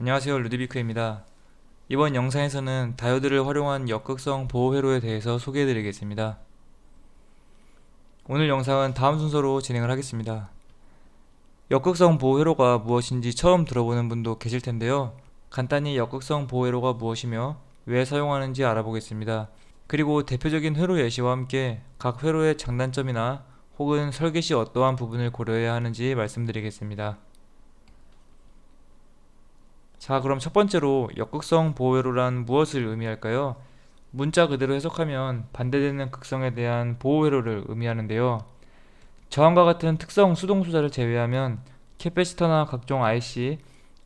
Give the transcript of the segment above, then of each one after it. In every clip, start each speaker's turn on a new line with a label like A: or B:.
A: 안녕하세요 루드비크입니다. 이번 영상에서는 다이오드를 활용한 역극성 보호 회로에 대해서 소개해 드리겠습니다. 오늘 영상은 다음 순서로 진행을 하겠습니다. 역극성 보호 회로가 무엇인지 처음 들어보는 분도 계실 텐데요. 간단히 역극성 보호 회로가 무엇이며 왜 사용하는지 알아보겠습니다. 그리고 대표적인 회로 예시와 함께 각 회로의 장단점이나 혹은 설계 시 어떠한 부분을 고려해야 하는지 말씀드리겠습니다. 자, 그럼 첫 번째로 역극성 보호회로란 무엇을 의미할까요? 문자 그대로 해석하면 반대되는 극성에 대한 보호회로를 의미하는데요. 저항과 같은 특성 수동수자를 제외하면 캐패시터나 각종 IC,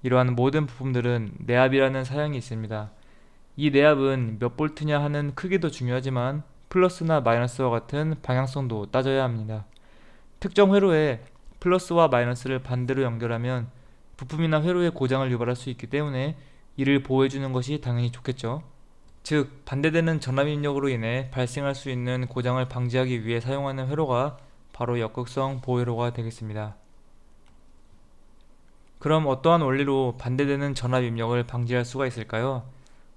A: 이러한 모든 부품들은 내압이라는 사양이 있습니다. 이 내압은 몇 볼트냐 하는 크기도 중요하지만 플러스나 마이너스와 같은 방향성도 따져야 합니다. 특정 회로에 플러스와 마이너스를 반대로 연결하면 부품이나 회로에 고장을 유발할 수 있기 때문에 이를 보호해주는 것이 당연히 좋겠죠. 즉, 반대되는 전압 입력으로 인해 발생할 수 있는 고장을 방지하기 위해 사용하는 회로가 바로 역극성 보호회로가 되겠습니다. 그럼 어떠한 원리로 반대되는 전압 입력을 방지할 수가 있을까요?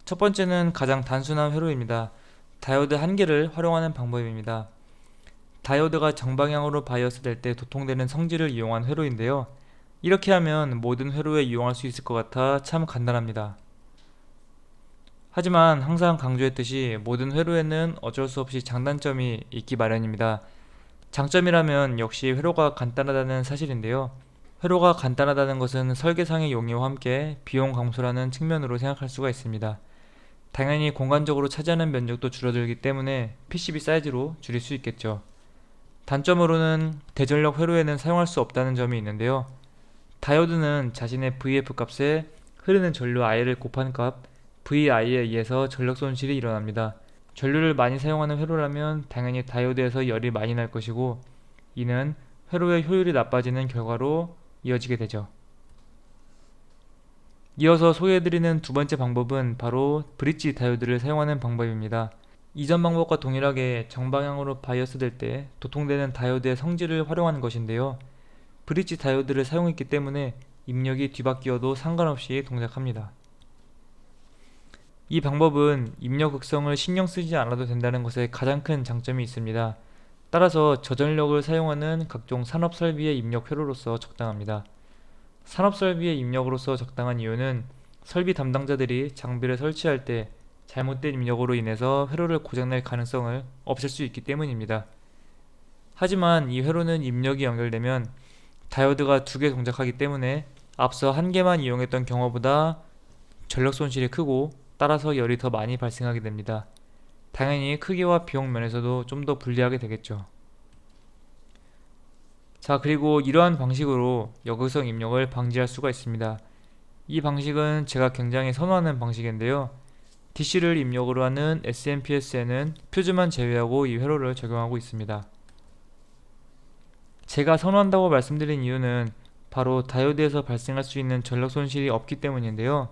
A: 첫 번째는 가장 단순한 회로입니다. 다이오드 한 개를 활용하는 방법입니다. 다이오드가 정방향으로 바이어스 될 때 도통되는 성질을 이용한 회로인데요. 이렇게 하면 모든 회로에 이용할 수 있을 것 같아 참 간단합니다. 하지만 항상 강조했듯이 모든 회로에는 어쩔 수 없이 장단점이 있기 마련입니다. 장점이라면 역시 회로가 간단하다는 사실인데요. 회로가 간단하다는 것은 설계상의 용이와 함께 비용 감소라는 측면으로 생각할 수가 있습니다. 당연히 공간적으로 차지하는 면적도 줄어들기 때문에 PCB 사이즈로 줄일 수 있겠죠. 단점으로는 대전력 회로에는 사용할 수 없다는 점이 있는데요. 다이오드는 자신의 VF 값에 흐르는 전류 I를 곱한 값 VI에 의해서 전력 손실이 일어납니다. 전류를 많이 사용하는 회로라면 당연히 다이오드에서 열이 많이 날 것이고 이는 회로의 효율이 나빠지는 결과로 이어지게 되죠. 이어서 소개해드리는 두 번째 방법은 바로 브릿지 다이오드를 사용하는 방법입니다. 이전 방법과 동일하게 정방향으로 바이어스 될 때 도통되는 다이오드의 성질을 활용하는 것인데요. 브릿지 다이오드를 사용했기 때문에 입력이 뒤바뀌어도 상관없이 동작합니다. 이 방법은 입력 극성을 신경 쓰지 않아도 된다는 것에 가장 큰 장점이 있습니다. 따라서 저전력을 사용하는 각종 산업 설비의 입력 회로로서 적당합니다. 산업 설비의 입력으로서 적당한 이유는 설비 담당자들이 장비를 설치할 때 잘못된 입력으로 인해서 회로를 고장낼 가능성을 없앨 수 있기 때문입니다. 하지만 이 회로는 입력이 연결되면 다이오드가 두 개 동작하기 때문에 앞서 한 개만 이용했던 경우보다 전력 손실이 크고 따라서 열이 더 많이 발생하게 됩니다. 당연히 크기와 비용 면에서도 좀 더 불리하게 되겠죠. 자, 그리고 이러한 방식으로 역극성 입력을 방지할 수가 있습니다. 이 방식은 제가 굉장히 선호하는 방식인데요. DC를 입력으로 하는 SMPS에는 퓨즈만 제외하고 이 회로를 적용하고 있습니다. 제가 선호한다고 말씀드린 이유는 바로 다이오드에서 발생할 수 있는 전력 손실이 없기 때문인데요.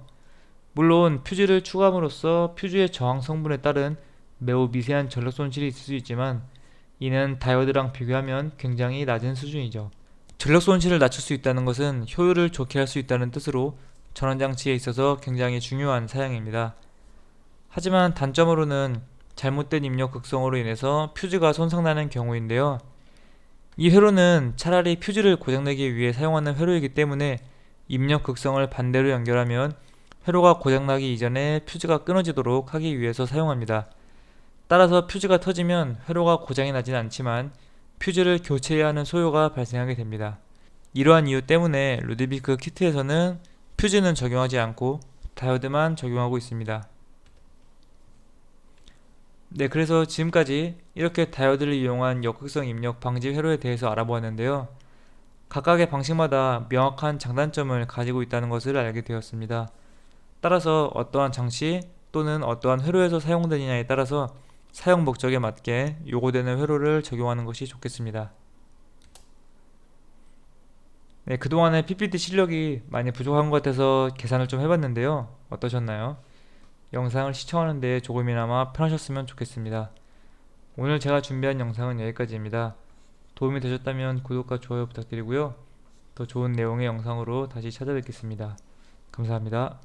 A: 물론 퓨즈를 추가함으로써 퓨즈의 저항 성분에 따른 매우 미세한 전력 손실이 있을 수 있지만 이는 다이오드랑 비교하면 굉장히 낮은 수준이죠. 전력 손실을 낮출 수 있다는 것은 효율을 좋게 할 수 있다는 뜻으로 전원장치에 있어서 굉장히 중요한 사양입니다. 하지만 단점으로는 잘못된 입력 극성으로 인해서 퓨즈가 손상나는 경우인데요. 이 회로는 차라리 퓨즈를 고장내기 위해 사용하는 회로이기 때문에 입력 극성을 반대로 연결하면 회로가 고장나기 이전에 퓨즈가 끊어지도록 하기 위해서 사용합니다. 따라서 퓨즈가 터지면 회로가 고장이 나진 않지만 퓨즈를 교체해야 하는 소요가 발생하게 됩니다. 이러한 이유 때문에 루드비크 키트에서는 퓨즈는 적용하지 않고 다이오드만 적용하고 있습니다. 네, 그래서 지금까지 이렇게 다이오드를 이용한 역극성 입력 방지 회로에 대해서 알아보았는데요. 각각의 방식마다 명확한 장단점을 가지고 있다는 것을 알게 되었습니다. 따라서 어떠한 장치 또는 어떠한 회로에서 사용되느냐에 따라서 사용 목적에 맞게 요구되는 회로를 적용하는 것이 좋겠습니다. 네, 그동안의 PPT 실력이 많이 부족한 것 같아서 계산을 좀 해봤는데요. 어떠셨나요? 영상을 시청하는 데 조금이나마 편하셨으면 좋겠습니다. 오늘 제가 준비한 영상은 여기까지입니다. 도움이 되셨다면 구독과 좋아요 부탁드리고요. 더 좋은 내용의 영상으로 다시 찾아뵙겠습니다. 감사합니다.